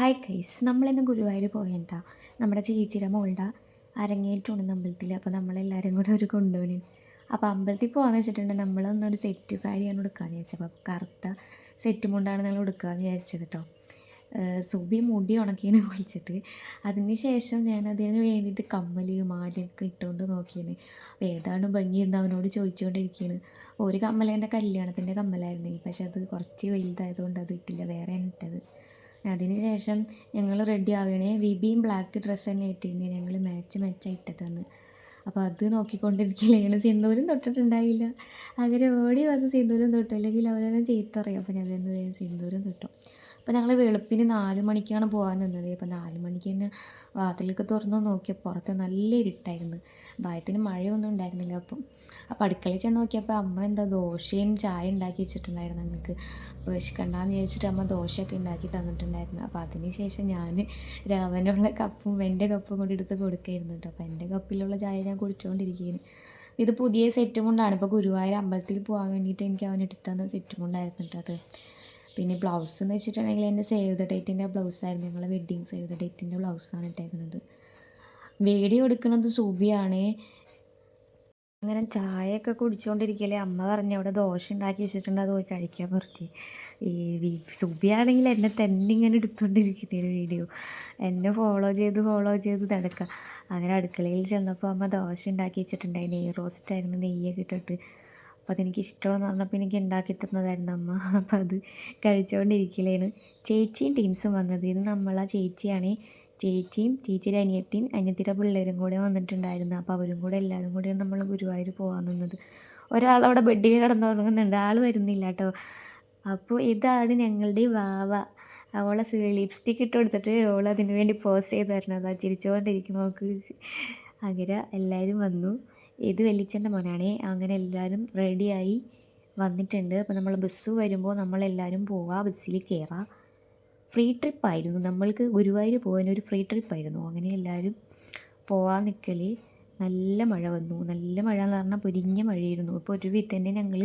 Hi കൈസ് നമ്മളിന്ന് ഗുരുവായൂർ പോയണ്ട. നമ്മുടെ ചേച്ചിയുടെ മോളുടെ അരങ്ങേറ്റമാണ് അമ്പലത്തിൽ അപ്പോൾ നമ്മളെല്ലാവരും കൂടെ ഒരു കൊണ്ടുപോയി അപ്പോൾ അമ്പലത്തിൽ പോകാന്ന് വെച്ചിട്ടുണ്ടെങ്കിൽ നമ്മളൊന്നൊരു സെറ്റ് സാരിയാണ് എടുക്കാമെന്ന് വിചാരിച്ചത്. അപ്പോൾ കറുത്ത സെറ്റ് മുണ്ടാണ് ഞങ്ങൾ എടുക്കാമെന്ന് വിചാരിച്ചത് കേട്ടോ സുബി മുടി ഉണക്കിയാണ് കുളിച്ചിട്ട് അതിന് ശേഷം ഞാൻ അതിന് വേണ്ടിയിട്ട് കമ്മൽ മാലയൊക്കെ ഇട്ടുകൊണ്ട് നോക്കിയാണ്. അപ്പോൾ ഏതാണ് ഭംഗി എന്ന് അവനോട് ചോദിച്ചുകൊണ്ടിരിക്കുകയാണ് ഒരു കമ്മൽ എന്റെ കല്യാണത്തിന്റെ കമ്മലായിരുന്നു. പക്ഷെ അത് കുറച്ച് വലുതായതുകൊണ്ട് അത് ഇട്ടില്ല. വേറെയാണ് ഇട്ടത്. അതിന് ശേഷം ഞങ്ങൾ റെഡി ആവുകയാണെ വിബിയും ബ്ലാക്ക് ഡ്രസ്സ് തന്നെ ഇട്ടിരുന്നു. ഞങ്ങൾ മാച്ച് മാച്ചാണ് ഇട്ടതെന്ന്. അപ്പോൾ അത് നോക്കിക്കൊണ്ടിരിക്കില്ലാണ് സിന്ദൂരം തൊട്ടിട്ടുണ്ടായില്ല. അങ്ങനെ ഓടി വന്ന് സിന്ദൂരം തൊട്ടു. അല്ലെങ്കിൽ അവരെല്ലാം ചീത്തറിയും അപ്പോൾ എന്ത് ചെയ്യും? സിന്ദൂരം തൊട്ടു. അപ്പോൾ ഞങ്ങൾ വെളുപ്പിന് നാല് മണിക്കാണ് പോകാൻ നിന്നത്. അപ്പോൾ നാല് മണിക്ക് തന്നെ വാതിലൊക്കെ തുറന്ന് നോക്കിയ പുറത്ത് നല്ല ഇരുട്ടായിരുന്നു. ഭയത്തിന് മഴയൊന്നും ഉണ്ടായിരുന്നില്ല. അപ്പം അപ്പോൾ അടുക്കളയിൽ ചെന്ന് നോക്കിയപ്പോൾ അമ്മ എന്താ ദോശയും ചായ ഉണ്ടാക്കി വെച്ചിട്ടുണ്ടായിരുന്നു ഞങ്ങൾക്ക് അപ്പോൾ വിശക്കണ്ടെന്ന് വിചാരിച്ചിട്ട് അമ്മ ദോശയൊക്കെ ഉണ്ടാക്കി തന്നിട്ടുണ്ടായിരുന്നു. അപ്പോൾ അതിന് ശേഷം ഞാൻ രാവനുള്ള കപ്പും എന്റെ കപ്പും കൂടി എടുത്ത് കൊടുക്കായിരുന്നു കേട്ടോ അപ്പോൾ എന്റെ കപ്പിലുള്ള ചായ ഞാൻ കുടിച്ചുകൊണ്ടിരിക്കുകയാണ് ഇത് പുതിയ സെറ്റും കൊണ്ടാണ്. ഇപ്പോൾ ഗുരുവായൂർ അമ്പലത്തിൽ പോകാൻ വേണ്ടിയിട്ട് എനിക്ക് അവൻ എടുത്തുതന്ന സെറ്റും കൊണ്ടായിരുന്നു കേട്ടോ അത്. പിന്നെ ബ്ലൗസ് എന്ന് വെച്ചിട്ടുണ്ടെങ്കിൽ എന്റെ സേവ് ദ ഡേറ്റിന്റെ ബ്ലൗസായിരുന്നു. ഞങ്ങളെ വെഡ്ഡിങ് സേവ് ദ ഡേറ്റിന്റെ ബ്ലൗസാണ് ഇട്ടേക്കുന്നത്. വീഡിയോ എടുക്കുന്നത് സുബിയാണ്. അങ്ങനെ ചായയൊക്കെ കുടിച്ചുകൊണ്ടിരിക്കലേ അമ്മ പറഞ്ഞു അവിടെ ദോശ ഉണ്ടാക്കി വെച്ചിട്ടുണ്ട് അത് പോയി കഴിക്കാൻ പറ്റി ഈ സുബിയാണെങ്കിൽ എന്നെ തന്നെ ഇങ്ങനെ എടുത്തുകൊണ്ടിരിക്കുന്ന വീഡിയോ. എന്നെ ഫോളോ ചെയ്ത് ഫോളോ ചെയ്ത് നടക്കുക അങ്ങനെ അടുക്കളയിൽ ചെന്നപ്പോൾ അമ്മ ദോശ ഉണ്ടാക്കി വെച്ചിട്ടുണ്ടായി നെയ് റോസ്റ്റ് ആയിരുന്നു നെയ്യൊക്കെ ഇട്ടിട്ട്. അപ്പോൾ അതെനിക്ക് ഇഷ്ടമെന്ന് പറഞ്ഞപ്പോൾ എനിക്ക് ഉണ്ടാക്കി തന്നതായിരുന്നു അമ്മ. അപ്പോൾ അത് കഴിച്ചുകൊണ്ടിരിക്കലാണ് ചേച്ചിയും ടീംസും വന്നത്. ഇത് നമ്മളാ ചേച്ചിയാണ്. ചേച്ചിയും ചേച്ചിയുടെ അനിയത്തിയും അനിയത്തിയുടെ പിള്ളേരും കൂടെ വന്നിട്ടുണ്ടായിരുന്നു. അപ്പോൾ അവരും കൂടെ എല്ലാവരും കൂടെയാണ് നമ്മൾ ഗുരുവായൂർ പോകാൻ നിന്നത്. ഒരാൾ അവിടെ ബെഡിൽ കിടന്നുറങ്ങുന്നുണ്ട്. ആൾ വരുന്നില്ല കേട്ടോ അപ്പോൾ ഇതാണ് ഞങ്ങളുടെ വാവ. അവളെ ലിപ്സ്റ്റിക് ഇട്ട് കൊടുത്തിട്ട് അവൾ അതിന് വേണ്ടി പോസ് ചെയ്ത് തരണം. അതാ ചിരിച്ചുകൊണ്ടിരിക്കും അവൾക്ക് അങ്ങനെ എല്ലാവരും വന്നു. ഇത് വെല്ലിച്ചന്റെ മോനാണേ. അങ്ങനെ എല്ലാവരും റെഡിയായി വന്നിട്ടുണ്ട്. അപ്പോൾ നമ്മൾ ബസ് വരുമ്പോൾ നമ്മളെല്ലാവരും പോവുക ബസ്സിൽ കയറുക ഫ്രീ ട്രിപ്പായിരുന്നു. നമ്മൾക്ക് ഗുരുവായൂർ പോകാൻ ഒരു ഫ്രീ ട്രിപ്പായിരുന്നു. അങ്ങനെ എല്ലാവരും പോകാൻ നിൽക്കൽ നല്ല മഴ വന്നു. നല്ല മഴ എന്ന് പറഞ്ഞാൽ പൊരിഞ്ഞ മഴയായിരുന്നു. അപ്പോൾ ഒരു വീട്ടിൽ തന്നെ ഞങ്ങൾ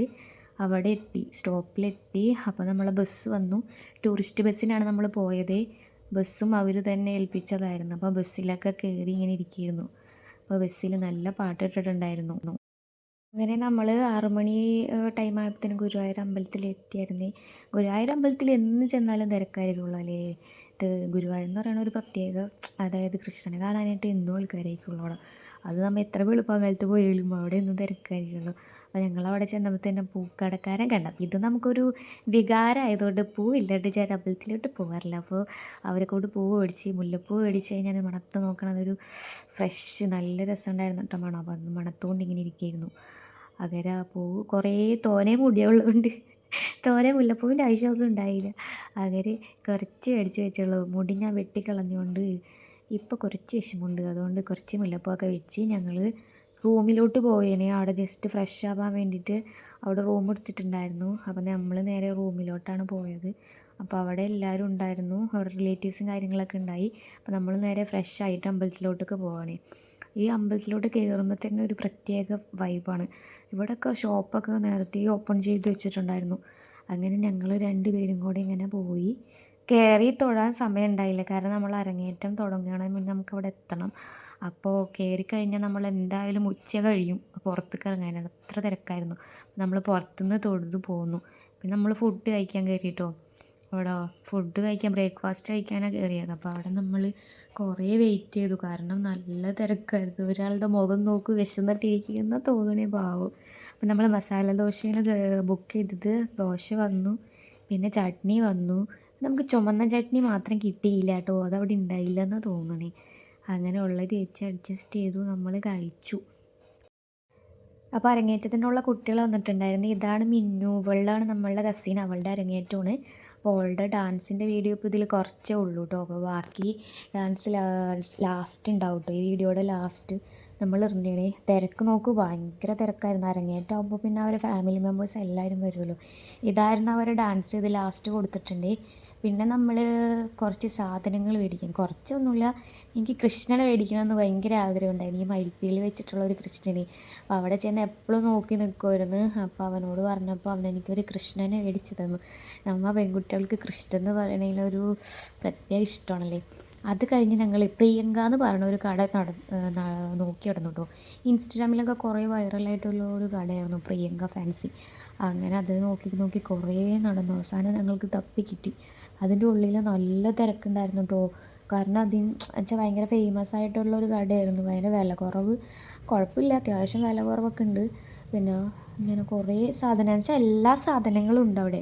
അവിടെ എത്തി. സ്റ്റോപ്പിലെത്തി. അപ്പോൾ നമ്മളെ ബസ് വന്നു. ടൂറിസ്റ്റ് ബസ്സിനാണ് നമ്മൾ പോയത്. ബസ്സും അവർ തന്നെ ഏൽപ്പിച്ചതായിരുന്നു. അപ്പോൾ ബസ്സിലൊക്കെ കയറി ഇങ്ങനെ ഇരിക്കുകയായിരുന്നു അപ്പോൾ ബസ്സിൽ നല്ല പാട്ട് ഇട്ടിട്ടുണ്ടായിരുന്നു അങ്ങനെ നമ്മൾ ആറുമണി ടൈം ആയപ്പോഴത്തേനും ഗുരുവായൂർ അമ്പലത്തിൽ എത്തിയായിരുന്നേ. ഗുരുവായൂർ അമ്പലത്തിൽ എന്ന് ചെന്നാലും തിരക്കായിരിക്കുള്ളൂ അല്ലേ? ഇത് ഗുരുവായൂർ എന്ന് പറയുന്ന ഒരു പ്രത്യേക അതായത് കൃഷ്ണനെ കാണാനായിട്ട് എന്നും ആൾക്കാരായിരിക്കുള്ളൂ അവിടെ അത് നമ്മൾ എത്ര വെളുപ്പാകാലത്ത് പോയാലും അവിടെ ഒന്നും തിരക്കായിരിക്കുള്ളൂ അപ്പോൾ ഞങ്ങൾ അവിടെ ചെന്നപ്പോൾ തന്നെ പൂക്കടക്കാരൻ കണ്ട. ഇത് നമുക്കൊരു വികാരമായതുകൊണ്ട് പൂവില്ലാണ്ട് ഞാൻ അമ്പലത്തിലോട്ട് പോകാറില്ല. അപ്പോൾ അവരെ കൊണ്ട് പൂവ് മേടിച്ച് മുല്ലപ്പൂ മേടിച്ച് കഴിഞ്ഞാൽ മണത്ത് നോക്കണം ഒരു ഫ്രഷ് നല്ല രസമുണ്ടായിരുന്നു കേട്ടോ മണം. അപ്പോൾ അത് മണത്തുകൊണ്ട് ഇങ്ങനെ ഇരിക്കുകയായിരുന്നു അകര പൂവ് കുറേ തോനെ മുടിയുള്ളതുകൊണ്ട് തോനെ മുല്ലപ്പൂവിന്റെ ആവശ്യമൊന്നും ഉണ്ടായില്ല. അങ്ങനെ കുറച്ച് മേടിച്ച് വെച്ചുള്ളൂ മുടി ഞാൻ വെട്ടിക്കളഞ്ഞുകൊണ്ട് ഇപ്പോൾ കുറച്ച് വിഷമമുണ്ട്. അതുകൊണ്ട് കുറച്ച് മുല്ലപ്പൂവൊക്കെ വെച്ച് ഞങ്ങൾ റൂമിലോട്ട് പോയേനെ. അവിടെ ജസ്റ്റ് ഫ്രഷ് ആവാൻ വേണ്ടിയിട്ട് അവിടെ റൂം എടുത്തിട്ടുണ്ടായിരുന്നു. അപ്പോൾ നമ്മൾ നേരെ റൂമിലോട്ടാണ് പോയത്. അപ്പോൾ അവിടെ എല്ലാവരും ഉണ്ടായിരുന്നു. അവിടെ റിലേറ്റീവ്സും കാര്യങ്ങളൊക്കെ ഉണ്ടായി. അപ്പോൾ നമ്മൾ നേരെ ഫ്രഷ് ആയിട്ട് അമ്പലത്തിലോട്ടൊക്കെ പോവാണേ. ഈ അമ്പലത്തിലോട്ട് കയറുമ്പോൾ തന്നെ ഒരു പ്രത്യേക വൈബാണ് ഇവിടെയൊക്കെ ഷോപ്പൊക്കെ നേരത്തെ ഓപ്പൺ ചെയ്ത് വെച്ചിട്ടുണ്ടായിരുന്നു. അങ്ങനെ ഞങ്ങൾ രണ്ട് പേരും കൂടി ഇങ്ങനെ പോയി. കയറി തൊഴാൻ സമയം ഉണ്ടായില്ല. കാരണം നമ്മൾ അരങ്ങേറ്റം തുടങ്ങുകയാണെങ്കിൽ മുന്നേ നമുക്ക് അവിടെ എത്തണം. അപ്പോൾ കയറി കഴിഞ്ഞാൽ നമ്മൾ എന്തായാലും ഉച്ച കഴിയും. പുറത്തേക്ക് ഇറങ്ങാനാണ്. അത്ര തിരക്കായിരുന്നു. നമ്മൾ പുറത്തുനിന്ന് തൊഴുതു പോന്നു. പിന്നെ നമ്മൾ ഫുഡ് കഴിക്കാൻ കയറിയിട്ടോ അവിടെ ഫുഡ് കഴിക്കാൻ ബ്രേക്ക്ഫാസ്റ്റ് കഴിക്കാനാണ് കയറിയത് അപ്പോൾ അവിടെ നമ്മൾ കുറേ വെയിറ്റ് ചെയ്തു. കാരണം നല്ല തിരക്കായിരുന്നു. ഒരാളുടെ മുഖം നോക്ക് വിശന്നിട്ടിരിക്കുന്ന തോന്നണേ പാവം. അപ്പം നമ്മൾ മസാല ദോശയാണ് ബുക്ക് ചെയ്തത്. ദോശ വന്നു. പിന്നെ ചട്നി വന്നു. നമുക്ക് ചുമന്ന ചട്നി മാത്രം കിട്ടിയില്ല കേട്ടോ. അതവിടെ ഉണ്ടായില്ല എന്നാണ് തോന്നണേ. അങ്ങനെ ഉള്ളത് വെച്ച് അഡ്ജസ്റ്റ് ചെയ്തു. നമ്മൾ കഴിച്ചു. അപ്പോൾ അരങ്ങേറ്റത്തിനുള്ള കുട്ടികൾ വന്നിട്ടുണ്ടായിരുന്നു. ഇതാണ് മിന്നു. ഇവളാണ് നമ്മളുടെ കസിൻ അവളുടെ അരങ്ങേറ്റമാണ്. അപ്പോൾ അവളുടെ ഡാൻസിന്റെ വീഡിയോ ഇപ്പോൾ ഇതിൽ കുറച്ചേ ഉള്ളൂ കേട്ടോ അപ്പോൾ ബാക്കി ഡാൻസ് ലാസ്റ്റ് ഉണ്ടാവും കേട്ടോ ഈ വീഡിയോയുടെ ലാസ്റ്റ് നമ്മൾ ഇറങ്ങിയേ തിരക്ക് നോക്കൂ. ഭയങ്കര തിരക്കായിരുന്നു. അരങ്ങേറ്റമാകുമ്പോൾ പിന്നെ അവരെ ഫാമിലി മെമ്പേഴ്സ് എല്ലാവരും വരുമല്ലോ ഇതായിരുന്നു അവർ ഡാൻസ് ചെയ്ത് ലാസ്റ്റ് കൊടുത്തിട്ടുണ്ട്. പിന്നെ നമ്മൾ കുറച്ച് സാധനങ്ങൾ മേടിക്കും. കുറച്ചൊന്നുമില്ല എനിക്ക് കൃഷ്ണനെ മേടിക്കണമെന്ന് ഭയങ്കര ആഗ്രഹം ഉണ്ടായിരുന്നു ഈ മയിൽപ്പീൽ വെച്ചിട്ടുള്ള ഒരു കൃഷ്ണനെ. അപ്പോൾ അവിടെ ചെന്ന് എപ്പോഴും നോക്കി നിൽക്കുമായിരുന്നു അപ്പോൾ അവനോട് പറഞ്ഞപ്പോൾ അവൻ എനിക്കൊരു കൃഷ്ണനെ മേടിച്ച് തന്നു. നമ്മ പെൺകുട്ടികൾക്ക് കൃഷ്ണൻ എന്ന് പറയണതിൽ ഒരു പ്രത്യേക ഇഷ്ടമാണല്ലേ? അത് കഴിഞ്ഞ് ഞങ്ങൾ പ്രിയങ്ക എന്ന് പറയുന്ന ഒരു കട നട നോക്കി നടന്നു കേട്ടോ. ഇൻസ്റ്റഗ്രാമിലൊക്കെ കുറേ വൈറലായിട്ടുള്ള ഒരു കടയായിരുന്നു പ്രിയങ്ക ഫാൻസി. അങ്ങനെ അത് നോക്കി നോക്കി കുറേ നടന്നു. അവസാനം ഞങ്ങൾക്ക് തപ്പി കിട്ടി. അതിന്റെ ഉള്ളിൽ നല്ല തിരക്കുണ്ടായിരുന്നു കേട്ടോ കാരണം അതിന് വെച്ചാൽ ഭയങ്കര ഫേമസ് ആയിട്ടുള്ള ഒരു കടയായിരുന്നു. ഭയങ്കര വില കുറവ് കുഴപ്പമില്ല അത്യാവശ്യം വില കുറവൊക്കെ ഉണ്ട് പിന്നെ ഇങ്ങനെ കുറേ സാധനം എന്ന് വെച്ചാൽ എല്ലാ സാധനങ്ങളും ഉണ്ട് അവിടെ.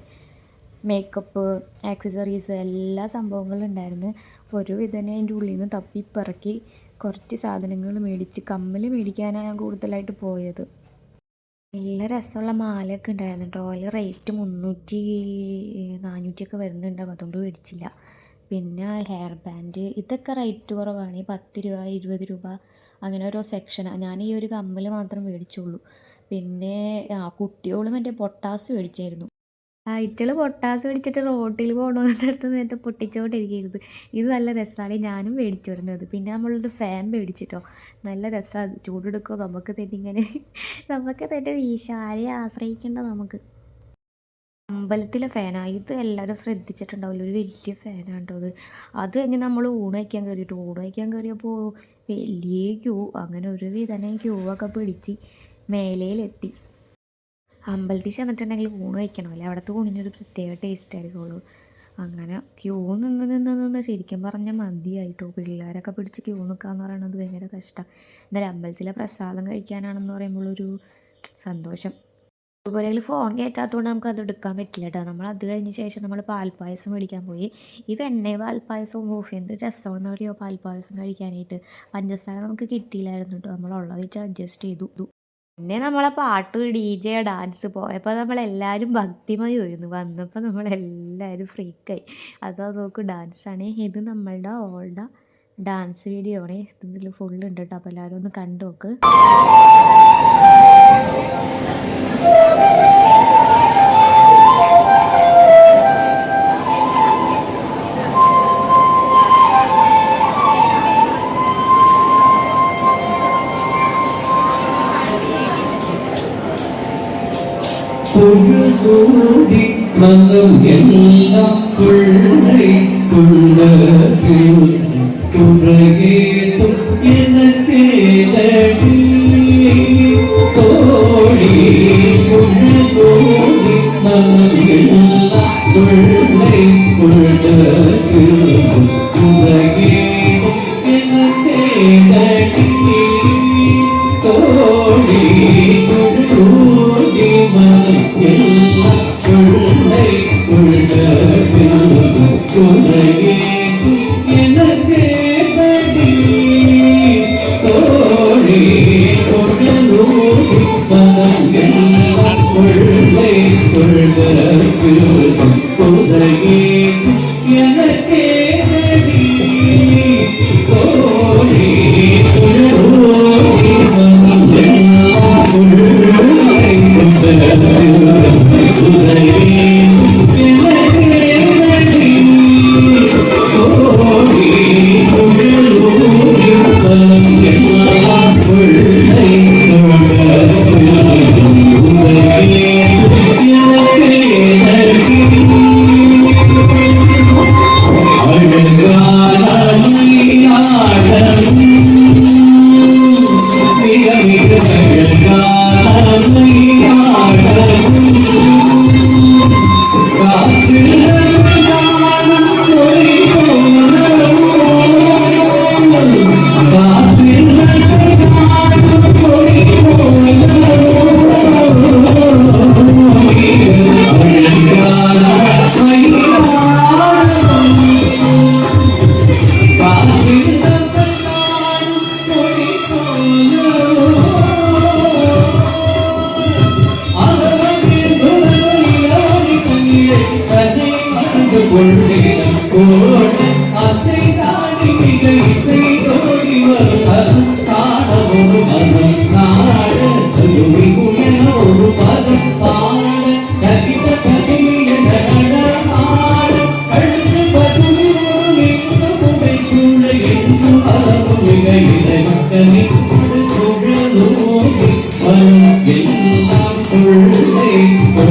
മേക്കപ്പ് ആക്സസറീസ് എല്ലാ സംഭവങ്ങളും ഉണ്ടായിരുന്നു. ഒരു വിധനെ അതിന്റെ ഉള്ളിൽ നിന്ന് തപ്പിപ്പിറക്കി കുറച്ച് സാധനങ്ങൾ മേടിച്ച് കമ്മൽ മേടിക്കാനാണ് ഞാൻ കൂടുതലായിട്ട് പോയത്. നല്ല രസമുള്ള മാലയൊക്കെ ഉണ്ടായിരുന്നു കേട്ടോ അതിൽ റേറ്റ് മുന്നൂറ്റി നാനൂറ്റിയൊക്കെ വരുന്നുണ്ടാവും അതുകൊണ്ട് മേടിച്ചില്ല. പിന്നെ ഹെയർ ബാൻഡ് ഇതൊക്കെ റേറ്റ് കുറവാണ്. ഈ പത്ത് രൂപ ഇരുപത് രൂപ അങ്ങനെ ഓരോ സെക്ഷനാണ് ഞാൻ ഈ ഒരു കമ്മൽ മാത്രം മേടിച്ചുള്ളൂ. പിന്നെ ആ കുട്ടികളും മറ്റേ പൊട്ടാസ് മേടിച്ചായിരുന്നു. ആയിട്ടുകൾ പൊട്ടാസ് മേടിച്ചിട്ട് റോട്ടിൽ പോകണവരുടെ നേരത്തെ പൊട്ടിച്ചോണ്ടിരിക്കരുത്. ഇത് നല്ല രസമാണ് ഞാനും മേടിച്ചു വരുന്നത് പിന്നെ നമ്മളൊരു ഫാൻ മേടിച്ചിട്ടോ. നല്ല രസമാണ് ചൂടെടുക്കുക നമുക്ക് തന്നെ ഇങ്ങനെ. നമുക്ക് തന്നെ വീശാരെ ആശ്രയിക്കേണ്ട നമുക്ക്. അമ്പലത്തിലെ ഫാനാണ് ഇത് എല്ലാവരും ശ്രദ്ധിച്ചിട്ടുണ്ടാവില്ല. ഒരു വലിയ ഫാനാണ് കേട്ടോ അത്. അത് കഴിഞ്ഞ് നമ്മൾ ഊണ് വയ്ക്കാൻ കയറിയിട്ട് ഊണ് വയ്ക്കാൻ കയറിയപ്പോൾ വലിയ ക്യൂ അങ്ങനെ ഒരു വിധനെ ക്യൂ ഒക്കെ പിടിച്ച് മേലയിലെത്തി അമ്പലത്തിൽ ചെന്നിട്ടുണ്ടെങ്കിൽ ഊണ് കഴിക്കണമല്ലേ അവിടുത്തെ ഊണിനൊരു പ്രത്യേക ടേസ്റ്റ് ആയിരിക്കുള്ളൂ. അങ്ങനെ ക്യൂ നിന്ന് നിന്ന് നിന്ന് ശരിക്കും പറഞ്ഞാൽ മതിയായിട്ടോ? പിള്ളേരൊക്കെ പിടിച്ച് ക്യൂ നിൽക്കാന്ന് പറയുന്നത് ഭയങ്കര കഷ്ടമാണ് എന്നാലും അമ്പലത്തിലെ പ്രസാദം കഴിക്കാനാണെന്ന് പറയുമ്പോൾ ഒരു സന്തോഷം. അതുപോലെ ഫോൺ കയറ്റാത്തതുകൊണ്ട് നമുക്ക് അത് എടുക്കാൻ പറ്റില്ല കേട്ടോ. നമ്മൾ അത് കഴിഞ്ഞ ശേഷം നമ്മൾ പാൽപ്പായസം മേടിക്കാൻ പോയി. ഈ വെണ്ണയും പാൽപ്പായസവും ഓഫ് എന്ത് രസമാണെന്ന് പറയുമോ പാൽപ്പായസം കഴിക്കാനായിട്ട്. പഞ്ചസാര നമുക്ക് കിട്ടിയില്ലായിരുന്നു കേട്ടോ. നമ്മൾ ഉള്ളത് വെച്ച് അഡ്ജസ്റ്റ് ചെയ്തു. പിന്നെ നമ്മളെ പാട്ട് ഡി ജെ ഡാൻസ് പോയപ്പോൾ നമ്മളെല്ലാവരും ഭക്തിമയമായിരുന്നു വന്നപ്പോൾ നമ്മളെല്ലാവരും ഫ്രീക്കായി അതാ നോക്ക് ഡാൻസാണ്. ഇത് നമ്മളുടെ ഓൾഡ ഡാൻസ് വീഡിയോ ആണ്. ഇതിൽ ഫുള്ള് ഉണ്ട് കേട്ടോ അപ്പോൾ എല്ലാവരും ഒന്ന് കണ്ടു നോക്ക് மனம் எல்லாம் புள்ளைக்குள்ளேதும் எனக்கேதடி தோழி புள்ளி மனம் எல்லாம் புள்ளைக்குள்ளேதும் புள்ளைக்குள்ளேதும் எனக்கேதடி தோழி உள்வை உள்வரப்பு உதகி Amém.